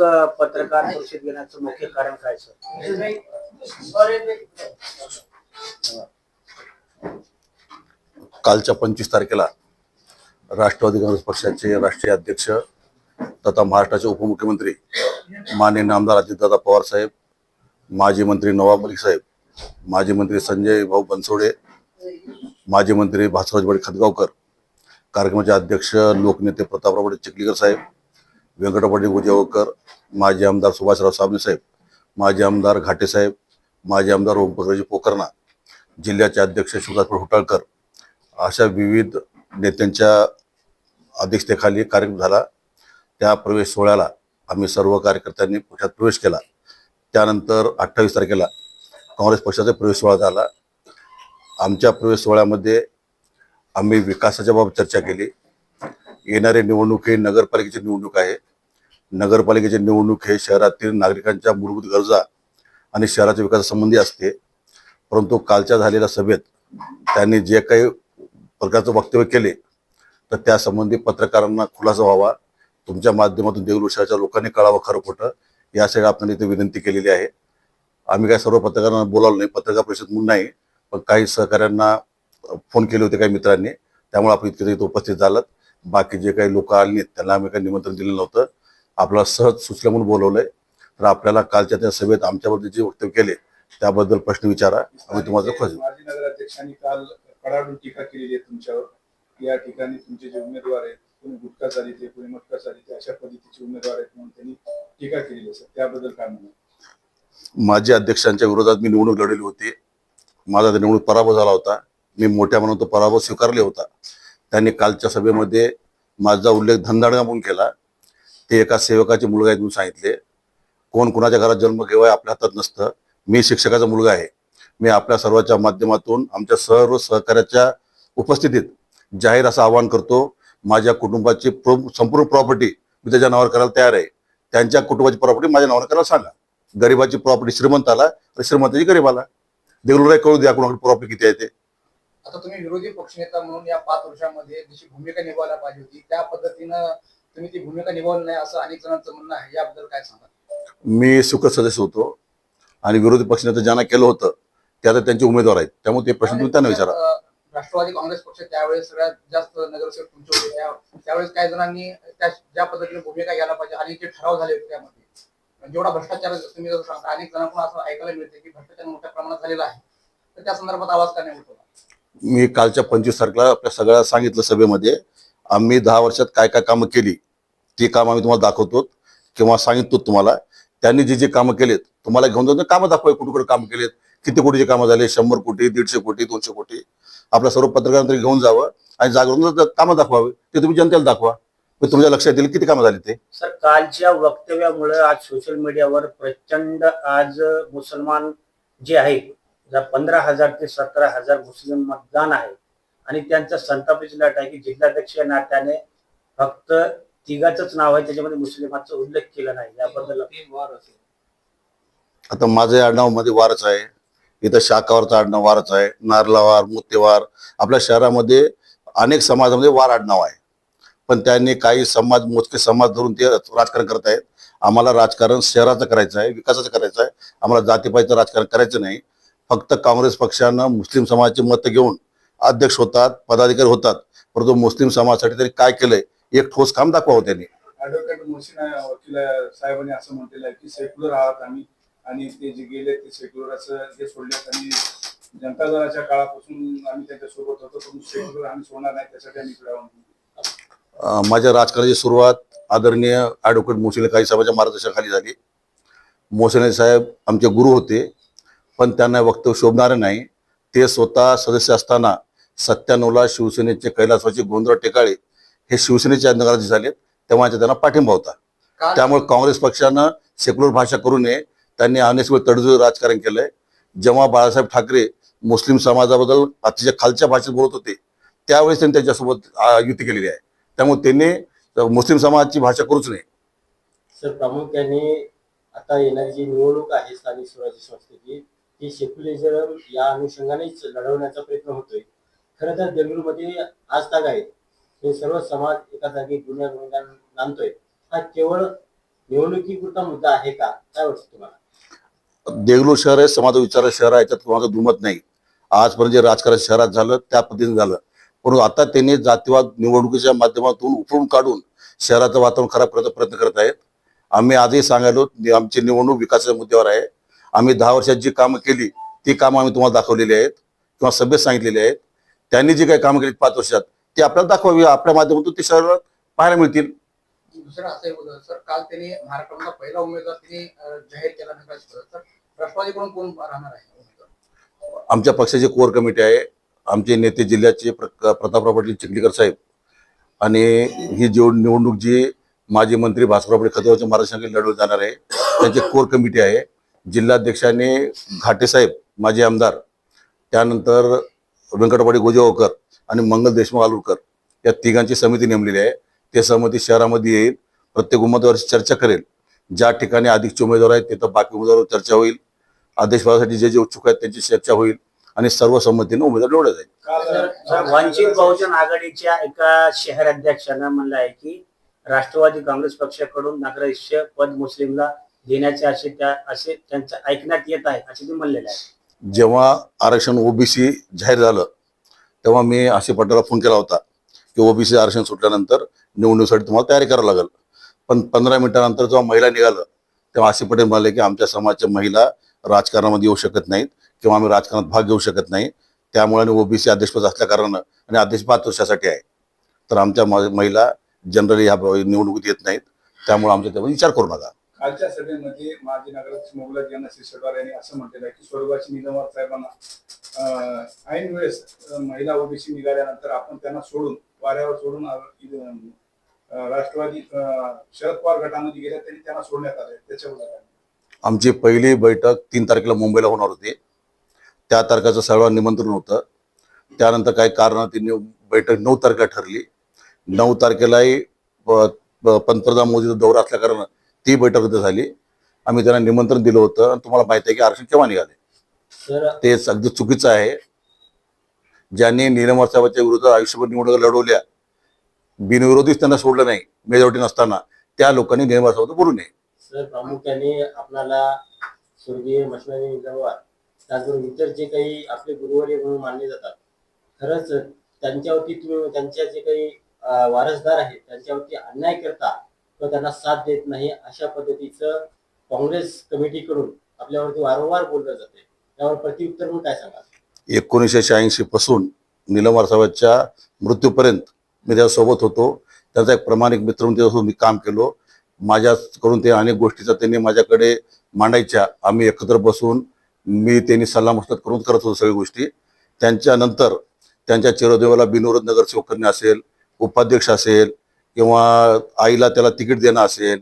नेमकं पत्रकार परिषद घेण्याचं मुख्य कारण काय सर? कालच्या पंचवीस तारखेला राष्ट्रवादी काँग्रेस पक्षाचे राष्ट्रीय अध्यक्ष तथा महाराष्ट्राचे उपमुख्यमंत्री माननीय आमदार अजितदादा पवार साहेब माजी मंत्री नवाब मलिक साहेब माजी मंत्री संजय भाऊ बनसोडे माजी मंत्री भास्करराज बडे खतगावकर कार्यक्रमाचे अध्यक्ष लोकनेते प्रतापराव चिखलीकर साहेब व्यंकटपाटील गुजेवकर माजी आमदार सुभाषराव साबणे साहेब माजी आमदार घाटे साहेब माजी आमदार ओमप्रकाशजी पोकर्णा जिल्ह्याचे अध्यक्ष शिवदास होटाळकर अशा विविध नेत्यांच्या अध्यक्षतेखाली कार्यक्रम झाला. त्या प्रवेश सोहळ्याला आम्ही सर्व कार्यकर्त्यांनी पक्षात प्रवेश केला. त्यानंतर अठ्ठावीस तारखेला काँग्रेस पक्षाचा प्रवेश सोहळा झाला. आमच्या प्रवेश सोहळ्यामध्ये आम्ही विकासाच्या बाबत चर्चा केली. येणारे निवडणूक हे नगरपालिकेची निवडणूक आहे. नगरपालिकेची निवडणूक हे शहरातील नागरिकांच्या मूलभूत गरजा आणि शहराच्या विकासासंबंधी असते. परंतु कालच्या झालेल्या सभेत त्यांनी जे काही प्रकारचं वक्तव्य केले तर त्यासंबंधी पत्रकारांना खुलासा व्हावा. तुमच्या माध्यमातून देगलूर शहराच्या लोकांनी कळावं खरं खोटं यासाठी आपण इथे विनंती केलेली आहे. आम्ही काय सर्व पत्रकारांना बोलावलं नाही पत्रकार परिषद म्हणून नाही पण काही सहकाऱ्यांना फोन केले होते काही मित्रांनी. त्यामुळे आपण इतके इथे उपस्थित झालात. बाकी जे काही लोक आले त्यांना आम्ही काही निमंत्रण दिलेलं नव्हतं. आपल्याला सहज सुचलं म्हणून बोलवलंय. तर आपल्याला कालच्या त्या सभेत आमच्याबद्दल जे वक्तव्य केले त्याबद्दल प्रश्न विचारा. आम्ही तुम्हाला खोज माजी नगराध्यक्षांनी काल कडाडून टीका केलेली आहे तुमच्यावर. या ठिकाणी तुमचे जे उमेदवार आहेत कोणी गुटखा चालिते कोणी मटका चालिते अशा पद्धतीचे उमेदवार आहेत म्हणून त्यांनी टीका केलेली सर त्याबद्दल काय म्हणा माजी अध्यक्षांच्या विरोधात मी निवडणूक लढवली होती. माझा निवडणूक पराभव झाला होता. मी मोठ्या म्हणून तो पराभव स्वीकारले होता. त्यांनी कालच्या सभेमध्ये माझा उल्लेख धनदाडगा म्हणून केला. ते एका सेवकाचे मुलगा आहेत म्हणून सांगितले. कोण कुणाच्या घरात जन्म घेवाय आपल्या हातात नसतं. मी शिक्षकाचा मुलगा आहे. मी आपल्या सर्वांच्या माध्यमातून आमच्या सर्व सहकार्याच्या उपस्थितीत जाहीर असं आवाहन करतो. माझ्या कुटुंबाची संपूर्ण प्रॉपर्टी मी त्याच्या नावावर करायला तयार आहे. त्यांच्या कुटुंबाची प्रॉपर्टी माझ्या नावावर करायला सांगा. गरिबाची प्रॉपर्टी श्रीमंताला तर श्रीमंताची गरीबाला. देगलुराय कळू द्या कुणाकडे प्रॉपर्टी किती आहे ते. आता तुम्ही विरोधी पक्षनेता म्हणून या पाच वर्षामध्ये जशी भूमिका निभावायला पाहिजे होती त्या पद्धतीनं तुम्ही ती भूमिका निभावली नाही असं अनेक जणांचं म्हणणं आहे. याबद्दल काय सांगा मी सुखद सदस्य होतो आणि विरोधी पक्षनेते ज्यांना केलं होतं ते आता त्यांचे उमेदवार आहेत. त्यामुळे ते प्रश्न तुम्ही त्यांना विचारा. राष्ट्रवादी काँग्रेस पक्ष त्यावेळेस सगळ्यात जास्त नगरसेवक तुमचे होते. त्या- त्यावेळेस काही जणांनी त्या ज्या पद्धतीने भूमिका घ्यायला पाहिजे आणि जे ठराव झाले होते त्यामध्ये. जेवढा भ्रष्टाचार तुम्ही जसं सांगता अनेक जणांकडून असं ऐकायला मिळते की भ्रष्टाचार मोठ्या प्रमाणात झालेला आहे. तर त्या संदर्भात आवाज का नाही उठवला? मी कालच्या पंचवीस तारखेला आपल्या सगळ्या सांगितलं सभेमध्ये आम्ही दहा वर्षात काय काय कामं केली ती काम आम्ही तुम्हाला दाखवतो किंवा सांगिततो तुम्हाला त्यांनी जे जे कामं केलेत तुम्हाला घेऊन जाऊन कामं दाखवाय कुठे कुठे काम केलेत किती कोटीचे कामं झाले शंभर कोटी दीडशे कोटी दोनशे कोटी आपल्या सर्व पत्रकारांना तरी घेऊन जावं आणि जागरून कामं दाखवावे ते तुम्ही जनतेला दाखवा. मी तुमच्या लक्षात येईल किती कामं झाली ते. सर कालच्या वक्तव्यामुळे आज सोशल मीडियावर प्रचंड आज मुसलमान जे आहे पंधरा हजार ते सतरा हजार मुस्लिम मतदान आहे आणि त्यांचा संतापाची लाट आहे की जिल्हाध्यक्ष नात्याने फक्त तिघाच नाव आहे त्याच्यामध्ये मुस्लिमांचा उल्लेख केला नाही. याबद्दल आता माझं आडनावमध्ये वारच आहे. इथं शाखावरचं आडनाव वारच आहे. नारलावार मुत्तेवार आपल्या शहरामध्ये अनेक समाजामध्ये वार आडनाव आहे. पण त्यांनी काही समाज मोजके समाज धरून ते राजकारण करत आहेत. आम्हाला राजकारण शहराचं करायचं आहे विकासाचं करायचं आहे. आम्हाला जातीपातीचं राजकारण करायचं नाही. फक्त काँग्रेस पक्षानं मुस्लिम समाजाची मतं घेऊन अध्यक्ष होतात पदाधिकारी होतात. परंतु मुस्लिम समाजासाठी तरी काय केलंय? एक ठोस काम दाखवावं त्यांनी. साहेबांनी असं म्हटलेलं आहे की सेक्युलर आहात आम्ही आणि ते जे गेले ते सेक्युलर असं जे सोडलेत आणि जनता दलाच्या काळापासून आम्ही त्यांच्यासोबत होतो पण सेक्युलर आम्ही सोडणार नाही त्यासाठी आम्ही इकडे माझ्या राजकारणाची सुरुवात आदरणीय ॲडव्होकेट मोशिले काही साहेबांच्या मार्गदर्शनाखाली झाली. मोशिले साहेब आमचे गुरु होते पण त्यांना वक्तव्य शोभणारे नाही. ते स्वतः सदस्य असताना सत्त्याण्णवला शिवसेनेचे कैलासवाची गोंधळ टेकाळे हे शिवसेनेचे नगराध्यक्ष झालेत तेव्हा त्यांना पाठिंबा होता. त्यामुळे काँग्रेस पक्षानं सेक्युलर भाषा करू नये त्यांनी अनेक वेळ तडजोड राजकारण केलंय. जेव्हा बाळासाहेब ठाकरे मुस्लिम समाजाबद्दल अतिशय खालच्या भाषेत बोलत होते त्यावेळेस त्यांनी त्यांच्यासोबत युती केलेली आहे. त्यामुळे त्यांनी मुस्लिम समाजाची भाषा करूच नये. सर प्रामुख्याने आता येणारी जी निवडणूक आहे स्थानिक स्वराज्य संस्थेची ती सेक्युलरिझम या अनुषंगानेच लढवण्याचा प्रयत्न होतोय. खरं तर देगलूरमध्ये आज ताग आहे. हे सर्व समाज एका जागी गुन्ह्या नांदतोय. हा केवळ निवडणुकीपुरता मुद्दा आहे का? काय वाटतं तुम्हाला? देगलूर शहर आहे समाज विचार शहर आहे याच्यात कोणाचं दुमत नाही. आजपर्यंत जे राजकारण शहरात झालं त्या पद्धतीने झालं. परंतु आता त्यांनी जातीवाद निवडणुकीच्या माध्यमातून उकळून काढून शहराचं वातावरण खराब करण्याचा प्रयत्न करत आहेत. आम्ही आजही सांगायलो आमची निवडणूक विकासाच्या मुद्द्यावर आहे. आम्ही दहा वर्षात जी कामं केली ती कामं आम्ही तुम्हाला दाखवलेली आहेत किंवा सभेत सांगितलेली आहेत. त्यांनी जी काही कामं केली पाच वर्षात ती आपल्याला दाखवावी आपल्या माध्यमातून ती शहरात पाहायला मिळतील. दुसरं असं होतं सर काल त्यांनी महाराष्ट्रामधला पहिला उमेदवार त्यांनी जाहीर केला तर राष्ट्रवादीकडून कोण राहणार आहे आमच्या पक्षाची कोर कमिटी आहे. आमचे नेते जिल्ह्याचे प्र- प्रतापराव पाटील चिखलीकर साहेब आणि ही जी निवडणूक जी माजी मंत्री भास्करराव पाटील खतेवरच्या महाराष्ट्राकडे लढवली जाणार आहे त्यांची कोर कमिटी आहे. जिल्हाध्यक्षाने घाटे साहेब माजी आमदार. त्यानंतर व्यंकटवाडी गोजेगावकर आणि मंगल देशमुख आलूरकर या तिघांची समिती नेमलेली आहे. ते समिती शहरामध्ये येईल प्रत्येक उमेदवाराची चर्चा करेल. ज्या ठिकाणी अधिकचे उमेदवार आहेत तिथं बाकी उमेदवारावर चर्चा होईल. आदेश पदासाठी जे जे उत्सुक आहेत त्यांची चर्चा होईल आणि सर्व संमतीने उमेदवार निवडला जाईल. वंचित बहुजन आघाडीच्या एका शहर अध्यक्षानं म्हणलं आहे की राष्ट्रवादी काँग्रेस पक्षाकडून नगराध्यक्ष पद मुस्लिमला देण्याचे असे त्या असे त्यांचं ऐकण्यात येत आहे असे ते म्हणलेले आहे. जेव्हा आरक्षण ओबीसी जाहीर झालं तेव्हा मी आशिष पटेलला फोन केला होता की ओबीसी आरक्षण सुटल्यानंतर निवडणुकीसाठी तुम्हाला तयारी करावं लागेल. पण पंधरा मिनिटानंतर जेव्हा महिला निघालं तेव्हा आशिष पटेल म्हणाले की आमच्या समाजाच्या महिला राजकारणामध्ये येऊ शकत नाहीत किंवा आम्ही राजकारणात भाग घेऊ शकत नाही. त्यामुळे ओबीसी अध्यक्षपद असल्या कारणानं आणि अध्यक्ष पाच वर्षासाठी आहे. तर आमच्या म- महिला जनरली ह्या निवडणुकीत येत नाहीत. त्यामुळे आमचा त्यावर विचार करू नका. कालच्या सभेमध्ये माजी नगराध्यक्ष मोगलाज यांना शिरसटवार यांनी असं म्हटलेलं आहे की स्वर्गाची निजामार साहेबांना ऐन वेळेस महिला ओबीसी निघाल्यानंतर आपण त्यांना सोडून वाऱ्यावर सोडून राष्ट्रवादी शरद पवार गटामध्ये गेल्या त्यांनी त्यांना सोडण्यात आले त्याच्याबद्दल आमची पहिली बैठक तीन तारखेला मुंबईला होणार होती. त्या तारखेचं सर्व निमंत्रण होतं. त्यानंतर काही कारणानं ती बैठक नऊ तारखेला ठरली. नऊ तारखेलाही पंतप्रधान मोदीचा दौरा असल्या कारणानं ती बैठक रद्द झाली. आम्ही त्यांना निमंत्रण दिलं होतं. आणि तुम्हाला माहिती आहे की आरक्षण केव्हा निघाले? सर ते अगदी चुकीचं आहे. ज्यांनी निलमर साहेबांच्या विरोधात आयुष्यभर निवडणुका लढवल्या बिनविरोधीच त्यांना सोडलं नाही मेजॉरिटी नसताना त्या लोकांनी निलमर साहेबांचं बोलू नये. सर प्रामुख्याने आपल्याला स्वर्गीय मशनानी त्याचबरोबर इतर जे काही आपले गुरुवारी म्हणून मानले जातात खरंच त्यांच्यावरती तुम्ही त्यांच्या जे काही वारसदार आहेत त्यांच्यावरती अन्याय करता किंवा त्यांना साथ देत नाही अशा पद्धतीचं काँग्रेस कमिटीकडून आपल्यावरती वारंवार बोललं जाते. त्यावर प्रतिउत्तर म्हणून काय सांगा एकोणीसशे शहाऐंशी पासून निलमवार साहेबांच्या मृत्यूपर्यंत मी त्यासोबत होतो. त्याचा एक प्रामाणिक मित्र म्हणून त्याच्यासोबत मी काम केलो. माझ्याकडून ते अनेक गोष्टीचा त्यांनी माझ्याकडे मांडायच्या. आम्ही एकत्र बसून मी त्यांनी सल्लामसलत करून करत होतो सगळ्या गोष्टी. त्यांच्यानंतर त्यांच्या चिरदेवाला बिनविरोध नगरसेवकांनी असेल उपाध्यक्ष असेल किंवा आईला त्याला तिकीट देणं असेल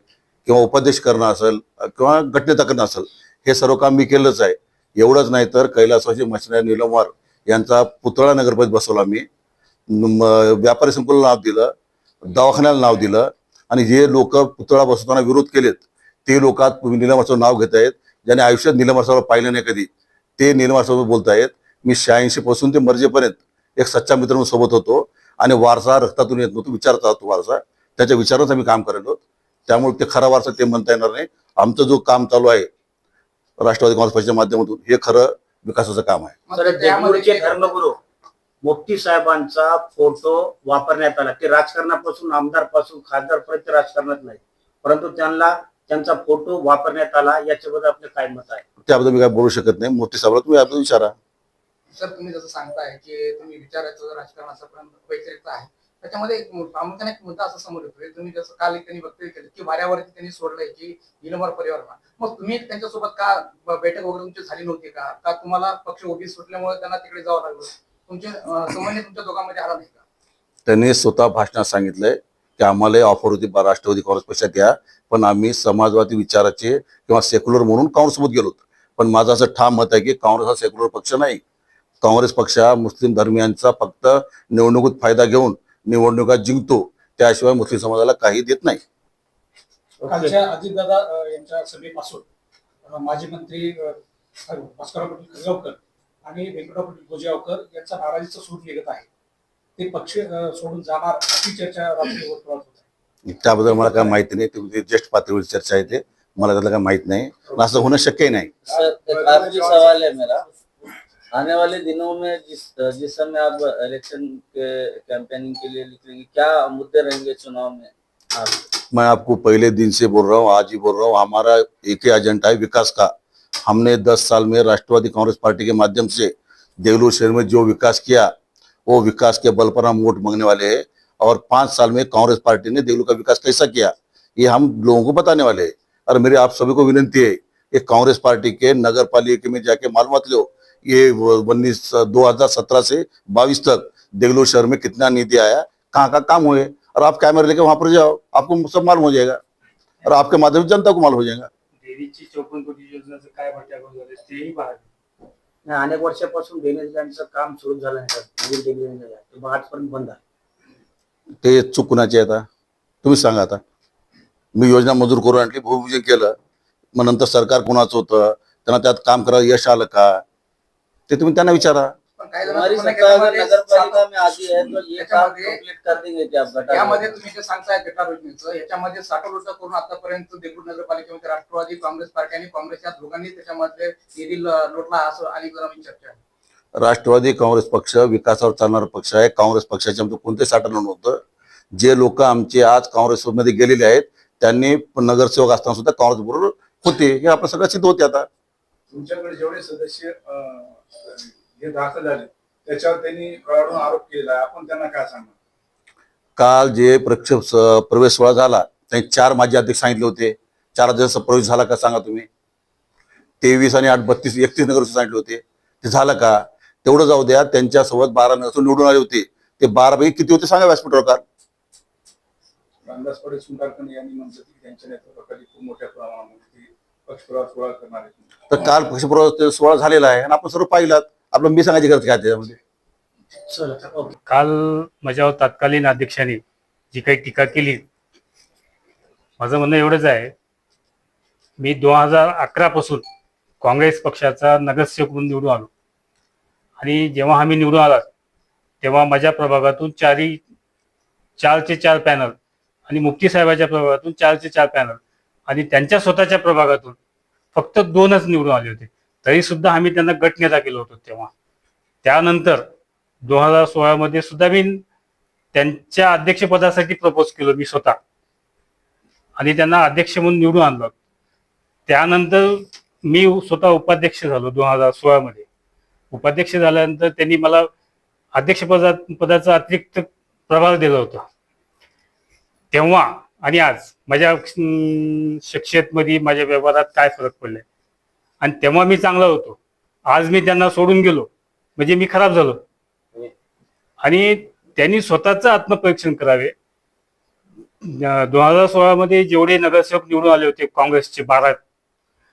किंवा उपदेश करणं असेल किंवा गटनेता करणं असेल हे सर्व काम मी केलंच आहे. एवढंच नाही तर कैलासवासी मच्छिनारी निलमवार यांचा पुतळा नगरपती बसवला मी. व्यापारी संकुला नाव दिलं दवाखान्याला नाव दिलं आणि जे लोक पुतळा बसवताना विरोध केलेत ते लोक आज नाव घेत आहेत ज्याने आयुष्यात निलमवार पाहिलं नाही कधी. ते निलमवार बोलत आहेत मी शहाऐंशी पासून ते मर्जेपर्यंत एक सच्चा मित्र म्हणून सोबत होतो आणि वारसा रक्तातून येत नव्हतो विचारता होतो वारसा. त्याच्या विचारात आम्ही काम करायलो त्यामुळे ते खरा वारसा ते म्हणता येणार नाही. आमचं जो काम चालू आहे राष्ट्रवादी काँग्रेस पक्षाच्या माध्यमातून हे खरं विकासाचं काम आहे. धर्मगुरू मुफ्ती साहेबांचा फोटो वापरण्यात आला. ते राजकारणापासून आमदारपासून खासदारपर्यंत राजकारणात नाही. परंतु त्यांना त्यांचा फोटो वापरण्यात आला याच्याबद्दल आपलं काय मत आहे? त्याबद्दल मी काय बोलू शकत नाही. मोठी साहेबाला तुम्ही याबद्दल विचारा. सर तुम्ही जसं सांगताय की तुम्ही विचारायचं राजकारण असापर्यंत वैचारिकता आहे. त्याच्यामध्ये एक प्रामुख्याने एक मुद्दा असा समोर येतोय. तुम्ही जसं काल एक त्यांनी वक्तव्य केलं की वाऱ्यावरती त्यांनी सोडलंय की निलंबर परिवार मग तुम्ही त्यांच्यासोबत का बैठक वगैरे तुमची झाली नव्हती का? का तुम्हाला पक्ष ओबी सुटल्यामुळे त्यांना तिकडे जावं लागलं? तुमचे समन्वय तुमच्या दोघांमध्ये आला नाही का? त्यांनी स्वतः भाषणात सांगितलंय की आम्हाला ऑफर होती राष्ट्रवादी काँग्रेस पक्षात द्या पण आम्ही समाजवादी विचाराचे किंवा सेक्युलर म्हणून काँग्रेससोबत गेलो पण माझं असं ठाम मत आहे की काँग्रेस हा सेक्युलर पक्ष नाही. काँग्रेस पक्ष हा मुस्लिम धर्मियांचा फक्त निवडणुकीत फायदा घेऊन निवडणुका जिंकतो त्याशिवाय मुस्लिम समाजाला काही देत नाही. कालच्या अजितदादा यांच्या सभेपासून माजी मंत्री भास्करराव पाटील खजगावकर आणि व्यंकटराव पाटील गोजेगावकर यांचा नाराजीचा सूर निघत आहे. ते पक्ष सोडून जाणार अशी चर्चा रात्री वर्तुळात होत आहे. त्याबद्दल मला काय माहिती नाही. ते ज्येष्ठ पातळीवर चर्चा आहे ते मला त्यातलं काय माहीत नाही. असं होणं शक्यही नाही. आने वाले दिनों में जिस जिस समय आप इलेक्शन के कैंपेनिंग के लिए निकलेंगे, क्या मुद्दे रहेंगे चुनाव में? आप। मैं आपको पहले दिन से बोल रहा हूँ, आज ही बोल रहा हूँ, हमारा एक ही एजेंडा है विकास का। हमने दस साल में राष्ट्रवादी कांग्रेस पार्टी के माध्यम से देवलूर शहर में जो विकास किया, वो विकास के बल पर हम वोट मांगने वाले हैं और पाँच साल में कांग्रेस पार्टी ने देवलूर का विकास कैसा किया, ये हम लोगों को बताने वाले हैं। और मेरी आप सभी को विनंती है कि कांग्रेस पार्टी के नगर पालिका में जाके मालूमात लो ये उन्नीस दो हजार सत्रह से बाईस तक देगलूर शहर में कितना निधि आया कहाँ का काम हुए और आप कैमरे लेके वहां पर जाओ आपको सब मालूम हो जाएगा और आपके माध्यम से जनता को मालूम हो जाएगा। देवीची चौपन्न कोटी योजनेचं काय भट्ट्याकडून झाले तेही पाहत नाही, अनेक वर्षापासून ड्रेनेज लाईनचं काम सुरू झालं नाही सर नवीन ड्रेनेज लाईन आहे. ते आजपर्यंत बंद आहे. ते चूक कुणाची आहे आता? तुम्ही सांगा आता. मी योजना मंजूर करून आणली भूमिपूजन केलं मग नंतर सरकार कोणाचं होतं? त्यांना त्यात काम करायला यश आलं का? ते तुम्ही त्यांना विचारा. पण काही हमारी जणांचं सत्ता अगर म्हणणं नगर आहे पालिका की में आती है तो ये काम त्याच्यामध्ये- कंप्लीट कर देंगे क्या आप गटार यामध्ये तुम्ही जे सांगताय याच्यामध्ये साठवडूचा करून आतापर्यंत देगलूर नगरपालिकेमध्ये राष्ट्रवादी काँग्रेस पार्टी आणि काँग्रेस या दोघांनी त्याच्यामध्ये निधी लोटला असं अनेक जणांची चर्चा आहे राष्ट्रवादी काँग्रेस पक्ष विकासावर चालणारा पक्ष आहे. काँग्रेस पक्षाचे आमचं कोणते साठवण नव्हतं. जे लोक आमचे आज काँग्रेसमध्ये गेलेले आहेत त्यांनी नगरसेवक असताना सुद्धा काँग्रेस बरोबर होते. हे आपलं सगळं सिद्ध होते आता. तुमच्याकडे जेवढे सदस्य हे दाखल झाले. त्याच्यावर त्यांनी कळवून आरोप केलेला आहे आपण त्यांना काय सांगणार? काल जे प्रक्षेप प्रवेश सोहळा झाला त्यांनी चार माजी अध्यक्ष सांगितले होते. चार अध्यक्ष प्रवेश झाला का सांगा तुम्ही? तेवीस आणि आठ बत्तीस एकतीस नगर सांगितले होते. ते झालं का? तेवढं जाऊ द्या. त्यांच्यासोबत बारा नगर निवडून आले होते. ते बारा पैकी किती होते सांगा व्यासपीठावर? का रामदास पडे सुंदरकर यांनी म्हटलं की त्यांच्या नेतृत्वाखाली खूप मोठ्या प्रमाणामध्ये तर काल पक्षप्रवेश सोहळा झालेला आहे आणि आपण सर्व पाहिलात. आपलं मी सांगायची गरज काय त्याच्यामध्ये? काल माझ्यावर तत्कालीन अध्यक्षांनी जी काही टीका केली माझं म्हणणं एवढंच आहे मी दोन हजार अकरा पासून काँग्रेस पक्षाचा नगरसेवक म्हणून निवडून आलो. आणि जेव्हा आम्ही निवडून आलात तेव्हा माझ्या प्रभागातून चारी चारचे चार पॅनल आणि मुक्ती साहेबाच्या प्रभागातून चारचे चार पॅनल आणि त्यांच्या स्वतःच्या प्रभागातून फक्त दोनच निवडून आले होते. तरी सुद्धा आम्ही त्यांना गटनेता केलो केलं तेव्हा. त्यानंतर दोन हजार सोळामध्ये सुद्धा मी त्यांच्या अध्यक्षपदासाठी प्रपोज केलं मी स्वतः. आणि त्यांना अध्यक्ष म्हणून निवडून आणलं. त्यानंतर मी स्वतः उपाध्यक्ष झालो दोन हजार सोळामध्ये उपाध्यक्ष झाल्यानंतर त्यांनी मला अध्यक्षपदा पदाचा अतिरिक्त प्रभार दिला होता. तेव्हा आणि आज माझ्या अं, माझ्या व्यवहारात काय फरक पडलाय? आणि तेव्हा मी चांगला होतो. आज मी त्यांना सोडून गेलो. म्हणजे मी खराब झालो. आणि त्यांनी स्वतःच आत्मपरीक्षण करावे. दोन हजार सोळामध्ये जेवढे नगरसेवक निवडून आले होते काँग्रेसचे बारा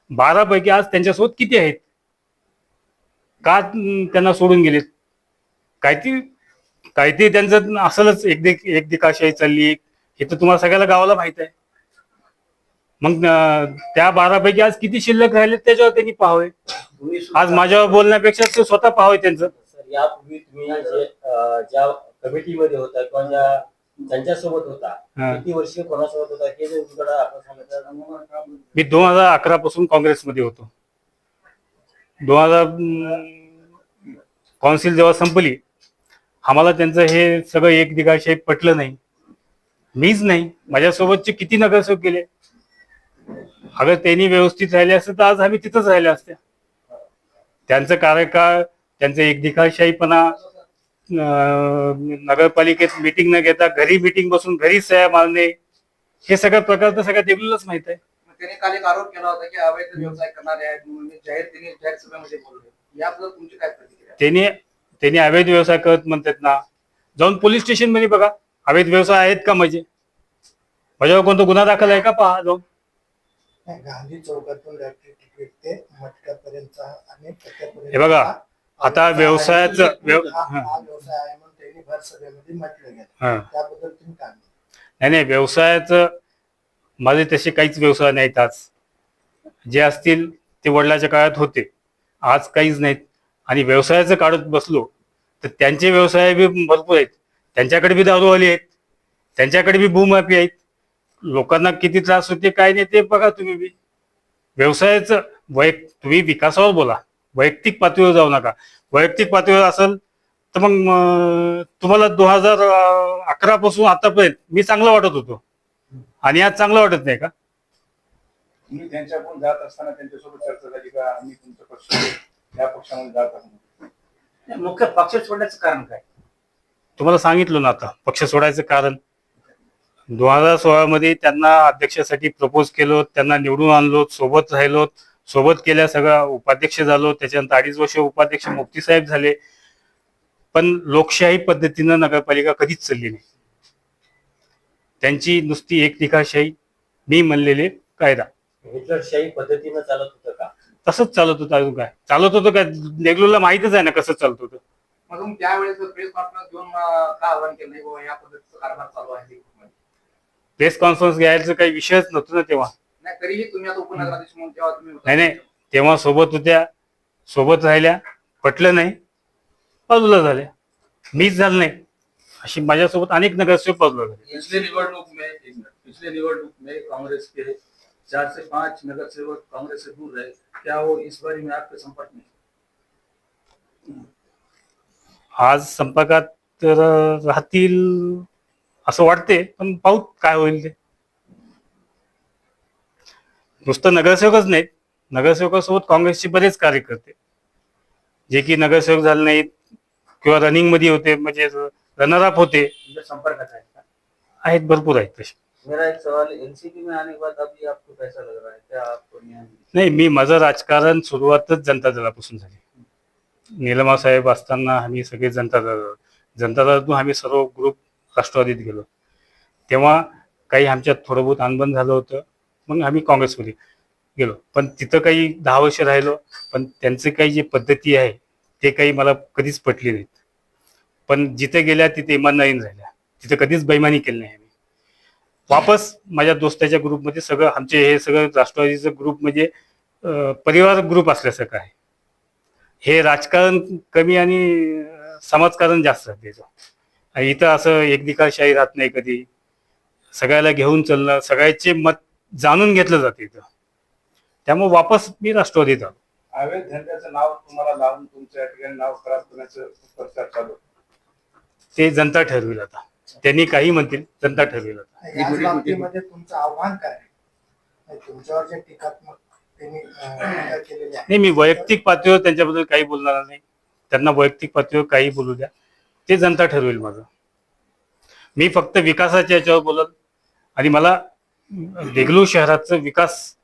बारा पैकी आज त्यांच्यासोबत किती आहेत? का त्यांना सोडून गेलेत? काहीतरी काहीतरी त्यांचं असलच एक एक दिकाशाही चालली हे तर तुम्हाला सगळ्याला गावाला माहीत आहे. मग त्या बारा पैकी आज किती शिल्लक राहिले त्याच्यावर त्यांनी पाहावे. आज माझ्यावर बोलण्यापेक्षा ते स्वतः पाहावे त्यांचं. यापूर्वी तुम्ही जे ज्या कमिटीमध्ये होता किंवा ज्या त्यांच्यासोबत होता. किती वर्ष कोणासोबत होता हे आपण मी दोन हजार अकरा पासून काँग्रेसमध्ये होतो. दोन हजार कौन्सिल जेव्हा संपली आम्हाला त्यांचं हे सगळं एक दिगाशे पटलं नाही. मीच नाही. माझ्यासोबतचे किती नगरसेवक गेले? अगर त्यांनी व्यवस्थित राहिले असते तर आज आम्ही तिथंच राहिले असते. त्यांचं कार्यकाळ त्यांचं एक दिखाशाहीपणा अं, नगरपालिकेत मिटिंग न घेता घरी मिटिंग बसून घरी सह्या मारणे हे सगळं प्रकार तर सगळ्या देगलूलाच माहीत आहे. त्यांनी काल एक आरोप केला होता की अवैध व्यवसाय करणारे आहेत म्हणून मी जाहीर त्यांनी जाहीर सभेमध्ये बोलले. याबद्दल तुमची काय प्रतिक्रिया त्यांनी त्यांनी अवैध व्यवसाय करत म्हणतात ना. जाऊन पोलीस स्टेशनमध्ये बघा. अवैध व्यवसाय आहेत का म्हणजे? माझ्यावर कोणता गुन्हा दाखल आहे का पहा जाऊन गांधी चौकातून रात्री तिकीट ते मटक्यापर्यंत आणि पट्ट्यापर्यंत हे बघा, आता व्यवसायाचं व्यव- हा हा. व्यवसाय आहे म्हणून त्यांनी भर सभेमध्ये म्हटलं गेलं. त्याबद्दल तुम्ही काय म्हणता? नाही नाही व्यवसायाचं माझे तसे काहीच व्यवसाय नाहीत आज. जे असतील ते वडिलाच्या काळात होते. आज काहीच नाहीत. आणि व्यवसायाचं काढत बसलो तर त्यांचे व्यवसाय बी भरपूर आहेत. त्यांच्याकडे बी दारूवाली आहेत. त्यांच्याकडे बी भूमाफी आहेत. लोकांना किती त्रास होते काय नाही ते बघा तुम्ही बी. व्यवसायाचं वैयक तुम्ही विकासावर बोला. वैयक्तिक पातळीवर जाऊ नका. वैयक्तिक पातळीवर असेल तर मग तुम्हाला दोन हजार अकरा पासून आतापर्यंत मी चांगलं वाटत होतो. आणि आज चांगलं वाटत नाही का? तुम्ही त्यांच्याकडून जात असताना त्यांच्यासोबत चर्चा झाली का? आम्ही तुमचा पक्ष या पक्षामध्ये जात आहोत. मुख्य पक्ष सोडण्याचं कारण काय? तुम्हाला सांगितलं ना आता पक्ष सोडायचं कारण. दोन हजार सोळा मध्ये त्यांना अध्यक्षासाठी प्रपोज केलो त्यांना निवडून आणलो सोबत राहिलो सोबत केल्या सगळा उपाध्यक्ष झालो त्याच्यानंतर अडीच वर्ष उपाध्यक्ष मुफ्ती साहेब झाले. पण लोकशाही पद्धतीनं नगरपालिका कधीच चालली नाही. त्यांची नुसती एकनिकाशाही मी म्हणलेले कायदा. हिटलरशाही पद्धतीनं चालत होतं का? तसंच चालत होतं अजून काय? चालत होतं काय? नेगलूरला माहितच आहे ना कसं चालत होतं. मग तुम्ही त्यावेळेस प्रेस कॉन्फरन्स घेऊन का आव्हान केलं नाही बाबा या पद्धतीचा कारभार चालू आहे? प्रेस कॉन्फरन्स घ्यायचं काही विषयच नव्हतं ना तेव्हा. नाही तरीही तुम्ही आता उपनगराधीश म्हणून तेव्हा तुम्ही. नाही नाही. तेव्हा सोबत होत्या सोबत राहिल्या. पटलं नाही. बाजूला झाल्या मीच झालं नाही. अशी माझ्यासोबत अनेक नगरसेवक बाजूला झाले. पिछले निवडणूक में पिछले निवडणूक में कांग्रेस के चार से पांच नगर सेवक कांग्रेस से दूर रहे. क्या वो इस बारी में आपके संपर्क में आज संपर्कात तर राहतील असं वाटते पण पाहू काय होईल ते. नुसतं नगरसेवकच नाहीत. नगरसेवकासोबत काँग्रेसचे बरेच कार्यकर्ते. जे की नगरसेवक झाले नाहीत किंवा रनिंगमध्ये होते म्हणजे रनर अप होते. संपर्कात आहेत का? आहेत भरपूर आहेत तसे. मेरा एक सवाल एनसीपी में आने के बाद अभी आपको कैसा लग रहा है? क्या आपको न्याय मिला? नाही मी माझं राजकारण सुरुवातच जनता दलापासून झाली. निलमा साहेब असताना आम्ही सगळे जनता दल जनता दलातून आम्ही सर्व ग्रुप राष्ट्रवादीत गेलो. तेव्हा काही आमच्यात थोडं बहुत अनबन झालं होतं मग आम्ही काँग्रेसमध्ये गेलो. पण तिथं काही दहा वर्ष राहिलो पण त्यांचे काही जे पद्धती आहे ते काही मला कधीच पटली नाहीत. पण जिथे गेल्या तिथे इमानदारीन राहिल्या. तिथे कधीच बैमानी केली नाही आम्ही. वापस माझ्या दोस्ताच्या ग्रुपमध्ये सगळं आमचे हे सगळं राष्ट्रवादीचं ग्रुप म्हणजे परिवार ग्रुप असल्यासारखं आहे. हे राजकारण कमी आणि समाजकारण जास्त राहते याचं. आणि इथं असं एकदिकाशाही राहत नाही कधी. सगळ्याला घेऊन चालणं सगळ्याचे मत जाणून घेतलं जाते इथं. त्यामुळे वापस मी राष्ट्रवादीत आलो. अवैध धंद्याचं नाव तुम्हाला लावून तुमच्या ठिकाणी नाव खराब करण्याचं प्रचार चालू. ते जनता ठरविल आता. त्यांनी काही म्हणतील जनता ठरविल आता. याच बाबतीमध्ये तुमचं आव्हान काय आहे? तुमच्यावर जे टीकात्मक त्यांनी अं, केलेली आहे नाही मी वैयक्तिक पातळीवर त्यांच्याबद्दल काही बोलणार नाही. त्यांना वैयक्तिक पातळीवर काही बोलू द्या. ते जनता ठरवेल माझं. मी फक्त विकासाच्या याच्यावर बोलत आणि मला देगलू शहराचा विकास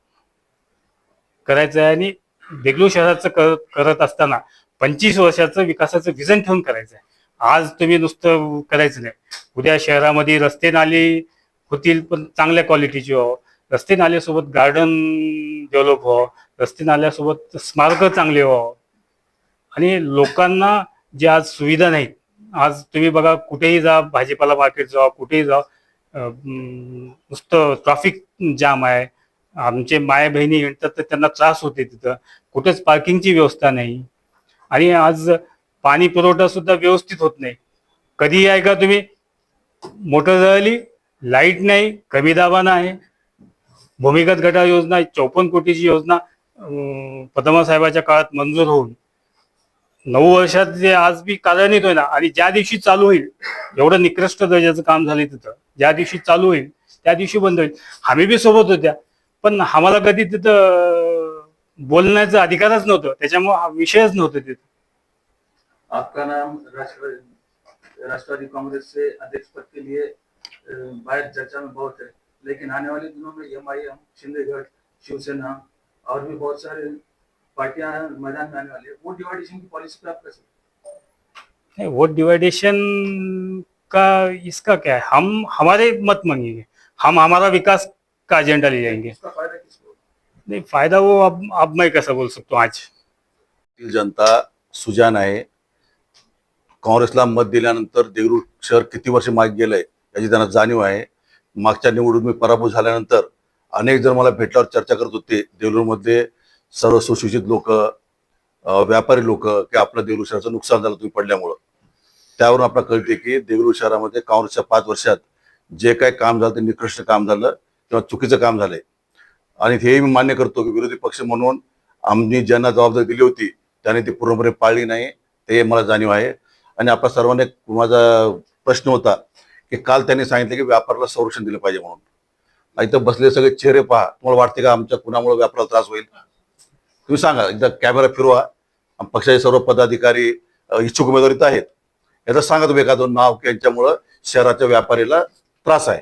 करायचा आहे आणि देगलू शहराचं कर- करत असताना पंचवीस वर्षाचं विकासाचं विजन ठेवून करायचं आहे आज तुम्ही नुसतं करायचं नाही. उद्या शहरामध्ये रस्ते नाली होतील पण चांगल्या क्वालिटीचे व्हावं. रस्ते नाल्यासोबत गार्डन डेव्हलप व्हावं. रस्ते नाल्यासोबत स्मारक चांगले व्हावं. आणि लोकांना जे आज सुविधा नाहीत आज तुम्ही बघा कुठेही जा भाजीपाला मार्केट जा कुठेही जा नुसतं ट्रॅफिक जाम आहे. आमचे माय बहिणी येतात तर त्यांना त्रास होते तिथं. कुठेच पार्किंगची व्यवस्था नाही. आणि आज पाणी पुरवठा सुद्धा व्यवस्थित होत नाही. कधी आहे का तुम्ही मोटर झाली लाइट नाही कमी दाबानं आहे. भूमिगत गटा योजना चौपन्न कोटीची योजना पदमा साहेबाच्या काळात मंजूर होऊन नऊ वर्षात जे आज बी कार्यान्वित होईना आणि ज्या दिवशी चालू होईल एवढं निकृष्ट दर्जाचं काम झालं तिथं. ज्या दिवशी चालू होईल त्या दिवशी बंद होईल. आम्ही बी सोबत होत्या पण आम्हाला कधी तिथं बोलण्याचा अधिकारच नव्हतं. त्याच्यामुळे हा विषयच नव्हता तिथं. आपका नाम राष्ट्रवादी राष्ट्रवादी कांग्रेस से अध्यक्ष पद के लिए अ, चर्चा में बहुत है. लेकिन आने वाले दिनों में एम आई एम शिंदेगढ़ शिवसेना और भी बहुत सारे पार्टियां मैदान में आने वाली है। वो डिवाइडेशन की पॉलिसी पे आप कैसे? वोट डिवाइडेशन का इसका क्या है? हम हमारे मत मांगेंगे हम हमारा विकास का एजेंडा ले जाएंगे? नहीं फायदा वो अब अब मैं कैसा बोल सकता हूँ आज? तील जनता सुजान आहे काँग्रेसला मत दिल्यानंतर देगलूर शहर किती वर्ष मागे गेलंय याची त्यांना जाणीव आहे. मागच्या निवडून मी पराभूत झाल्यानंतर अनेक जण मला भेटल्यावर चर्चा करत होते. देवलूरमध्ये सर्व सुशिक्षित लोक व्यापारी लोक की आपलं देवलूर शहराचं नुकसान झालं तुम्ही पडल्यामुळं. त्यावरून आपल्याला कळते की देगलूर शहरामध्ये काँग्रेसच्या पाच वर्षात जे काही काम झालं ते निकृष्ट काम झालं किंवा चुकीचं काम झालंय. आणि हेही मी मान्य करतो की विरोधी पक्ष म्हणून आम्ही ज्यांना जबाबदारी दिली होती त्याने ती पूर्णपणे पाळली नाही ते मला जाणीव आहे. आणि आपल्या सर्वांना एक माझा प्रश्न होता की काल त्यांनी सांगितलं की व्यापाराला संरक्षण दिलं पाहिजे म्हणून. इथं बसले सगळे चेहरे पहा. तुम्हाला वाटते का आमच्या कुणामुळे व्यापाराला त्रास होईल? तुम्ही सांगा. एकदा कॅमेरा फिरवा. पक्षाचे सर्व पदाधिकारी इच्छुक उमेदवारीत आहेत. याचं सांगा तुम्ही एखादं नाव की यांच्यामुळं शहराच्या व्यापारीला त्रास आहे.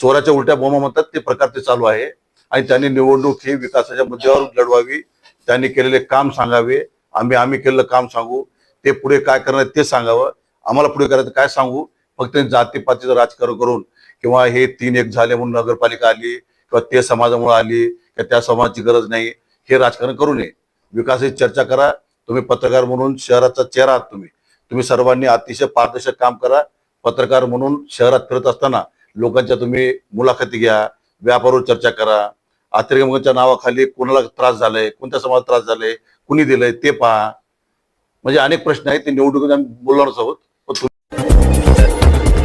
चोराच्या उलट्या बोमा म्हणतात ते प्रकार ते चालू आहे. आणि त्यांनी निवडणूक ही विकासाच्या मुद्द्यावर लढवावी. त्यांनी केलेले काम सांगावे. आम्ही आम्ही केलेलं काम सांगू. ते पुढे काय करणार ते सांगावं. आम्हाला पुढे करायचं काय सांगू? फक्त जातीपातीचं राजकारण करून किंवा हे तीन एक झाले म्हणून नगरपालिका आली किंवा ते समाजामुळे आली किंवा त्या समाजाची गरज नाही हे राजकारण करू नये. विकासाची चर्चा करा. तुम्ही पत्रकार म्हणून शहराचा चेहरा आहात तुम्ही. तुम्ही सर्वांनी अतिशय पारदर्शक काम करा. पत्रकार म्हणून शहरात फिरत असताना लोकांच्या तुम्ही मुलाखती घ्या व्यापारावर चर्चा करा. अतिरेकच्या नावाखाली कोणाला त्रास झालाय कोणत्या समाजात त्रास झालाय कुणी दिलंय ते पहा. म्हणजे अनेक प्रश्न आहेत. ते निवडणुकीत आम्ही बोलणारच आहोत.